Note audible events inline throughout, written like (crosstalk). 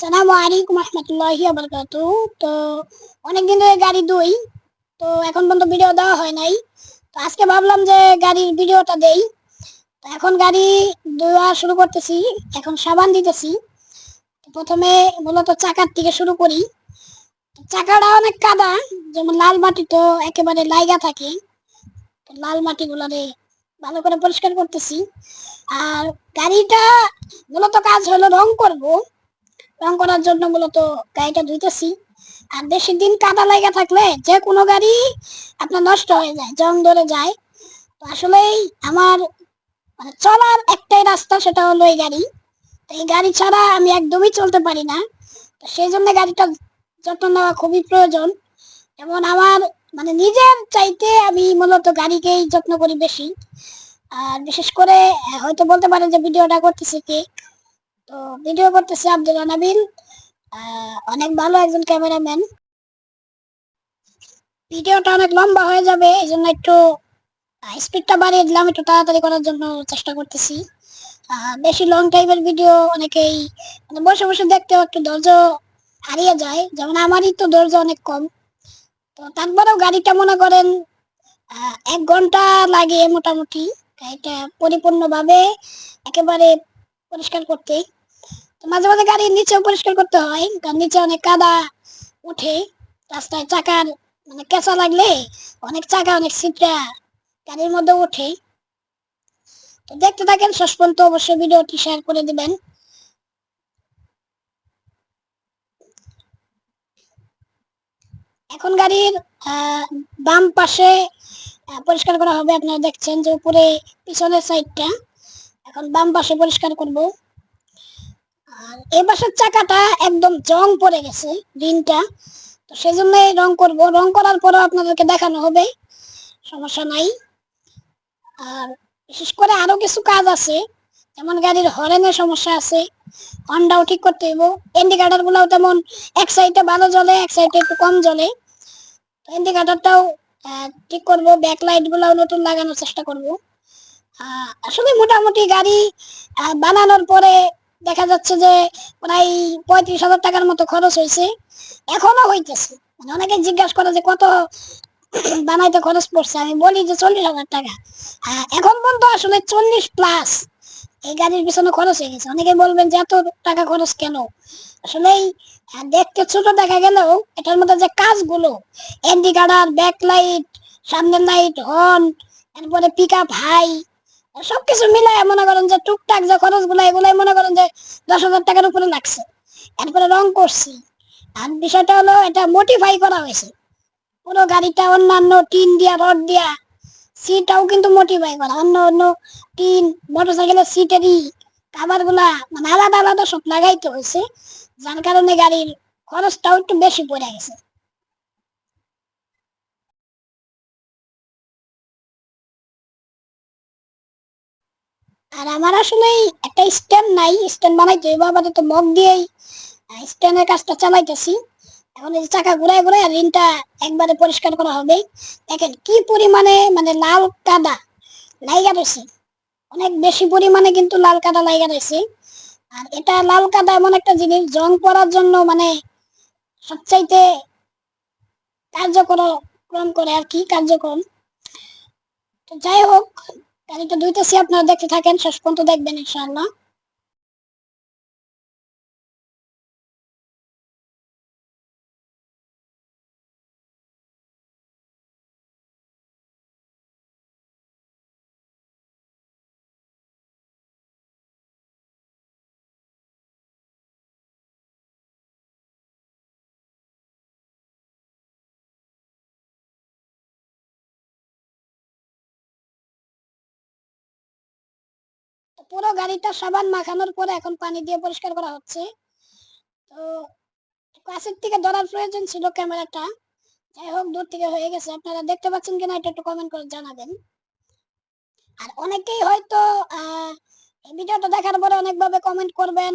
সালামু আলাইকুম রহমতুল্লাহি বারকাতু তো অনেকদিন ধরে গাড়ি দুই, তো এখন পর্যন্ত ভিডিও দেওয়া হয় নাই। তো আজকে ভাবলাম যে গাড়ির ভিডিওটা দেই। তো এখন গাড়ি দেওয়া শুরু করতেছি, এখন সাবান দিতেছি। প্রথমে মূলত চাকার থেকে শুরু করি। চাকাটা অনেক কাদা, যেমন লাল মাটি তো একেবারে লাইগা থাকে। লাল মাটি গুলারে ভালো করে পরিষ্কার করতেছি। আর গাড়িটা মূলত কাজ হলো রং করব। রং করার জন্য মূলত গাড়িটা ধুইতেছি। আর বেশি দিন কাদা লাগা থাকলে যে কোনো গাড়ি আপনার নষ্ট হয়ে যায়, জং ধরে যায়। তো আসলেই আমার মানে চলার একটাই রাস্তা সেটা হলো এই গাড়ি। তো এই গাড়ি ছাড়া আমি একদমই চলতে পারি না। তো সেই জন্য গাড়িটা যত্ন নেওয়া খুবই প্রয়োজন। যেমন আমার মানে নিজের চাইতে আমি মূলত গাড়িকেই যত্ন করি বেশি। আর বিশেষ করে, হয়তো বলতে পারেন যে ভিডিওটা করতেছি কে। তো ভিডিও করতেছি আব্দুল নাবিল আহ, অনেক ভালো একজন ক্যামেরাম্যান ভিডিওটা অনেক লম্বা হয়ে যাবে এই জন্য একটু স্পিডটা বাড়িয়ে দিলাম একটু তাড়াতাড়ি করার জন্য চেষ্টা করতেছি। বেশি লং টাইপের ভিডিও অনেকেই মানে বসে বসে দেখতেও একটু ধৈর্য হারিয়ে যায় যেমন আমারই তো ধৈর্য অনেক কম। তো তারপরেও গাড়িটা মনে করেন এক ঘণ্টা লাগে মোটামুটি গাড়িটা পরিপূর্ণভাবে একেবারে পরিষ্কার করতে। তো মাঝে মাঝে গাড়ির নিচেও পরিষ্কার করতে হয়, কারণ নিচে অনেক কাদা উঠে রাস্তায় চাকার মানে কেঁচা লাগলে অনেক চাকা, অনেক সিটটা গাড়ির মধ্যে ওঠে। তো দেখতে থাকেন, শেষ পর্যন্ত অবশ্যই ভিডিওটি শেয়ার করে দিবেন। এখন গাড়ির বাম পাশে পরিষ্কার করা হবে। আপনারা দেখছেন যে উপরে, পিছনের সাইডটা এখন বাম পাশে পরিষ্কার করব। আর এই চাকাটা একদম জং পড়ে গেছে রিনটা তো সেই জন্য রং করব। রং করার পরও আপনাদেরকে দেখানো হবে, সমস্যা নাই। আর বিশেষ করে আরও কিছু কাজ আছে, যেমন গাড়ির হরেনের সমস্যা আছে, হর্নটাও ঠিক করতে হইব। ইন্ডিকেটার গুলাও তেমন এক সাইডে ভালো জ্বলে, এক সাইডে একটু কম জ্বলে। ইন্ডিকেটারটাও ঠিক করব। ব্যাক লাইট গুলাও নতুন লাগানোর চেষ্টা করব। আসলে মোটামুটি গাড়ি বানানোর পরে দেখা যাচ্ছে যে প্রায় পঁয়ত্রিশ হাজার টাকার মতো খরচ হয়েছে। এখনও হইতেছে। মানে অনেকে জিজ্ঞাসা করে যে কত (coughs) বানাইতে খরচ পড়ছে। আমি বলি যে চল্লিশ হাজার টাকা। আহ, এখন পর্যন্ত আসলে চল্লিশ প্লাস এই গাড়ির পিছনে খরচ হয়ে গেছে। অনেকে বলবেন যে এত টাকা খরচ কেন? আসলে এই, দেখতে ছোট দেখা গেলেও এটার মধ্যে যে কাজগুলো ইন্ডিকেটার ব্যাক লাইট সামনের লাইট হর্ন এরপরে পিক আপ হাই সবকিছু মিলাই মনে করেন যে টুকটাক যে খরচগুলো এগুলাই মনে করেন যে দশ হাজার টাকার উপরে লাগছে। এরপরে রং করছি। আর বিষয়টা হলো, এটা মডিফাই করা হয়েছে। পুরো গাড়িটা অন্যান্য টিন দিয়া, রড দিয়া সিটটাও কিন্তু মডিফাই করা। অন্য অন্য টিন মোটরসাইকেলের সিটেরই কাভারগুলা মানে আলাদা আলাদা সব লাগাইতে হয়েছে। যার কারণে গাড়ির খরচটাও একটু বেশি পড়ে গেছে। আর আমার আসলে একটা স্ট্যান্ড নাই, স্ট্যান্ড বানাইতে হইব আপাতত মগ দিয়েই স্ট্যান্ডের কাজটা চালাইতেছি। এখন এই চাকা ঘুরাই আর রিনটা একবারে পরিষ্কার করা হবে। দেখেন কি পরিমাণে মানে লাল কাদা লাইগা রয়েছে। অনেক বেশি পরিমাণে কিন্তু লাল কাদা লাইগা রয়েছে। আর এটা লাল কাদা এমন একটা জিনিস, জং পড়ার জন্য মানে সবচাইতে কার্যক্রম করে আর কি কার্যক্রম তো যাই হোক গাড়িটা ধুইতেছি আপনারা দেখতে থাকেন শেষ পর্যন্ত দেখবেন ইনশাআল্লাহ। পুরো গাড়িটা সাবান মাখানোর পরে এখন পানি দিয়ে পরিষ্কার করা হচ্ছে। তো কাছের থেকে ধরার প্রয়োজন ছিল ক্যামেরাটা। যাই হোক, দূর থেকে হয়ে গেছে। আপনারা দেখতে পাচ্ছেন কিনা এটা একটু কমেন্ট করে জানাবেন। আর অনেকেই হয়তো ভিডিওটা দেখার পরে অনেকভাবে কমেন্ট করবেন,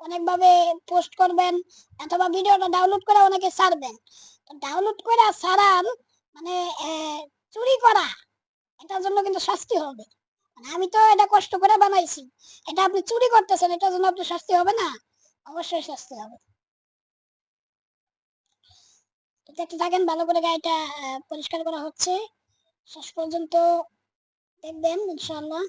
অনেকভাবে পোস্ট করবেন, অথবা ভিডিওটা ডাউনলোড করে অনেকে ছাড়বেন। তো ডাউনলোড করে ছাড়ার মানে চুরি করা, এটার জন্য কিন্তু শাস্তি হবে। আমি তো এটা কষ্ট করে বানাইছি। এটা আপনি চুরি করতেছেন, এটার জন্য আপনি শাস্তি হবে না? অবশ্যই শাস্তি হবে। দেখতে থাকেন, ভালো করে গাড়িটা পরিষ্কার করা হচ্ছে। শেষ পর্যন্ত দেখবেন, ইনশাআল্লাহ।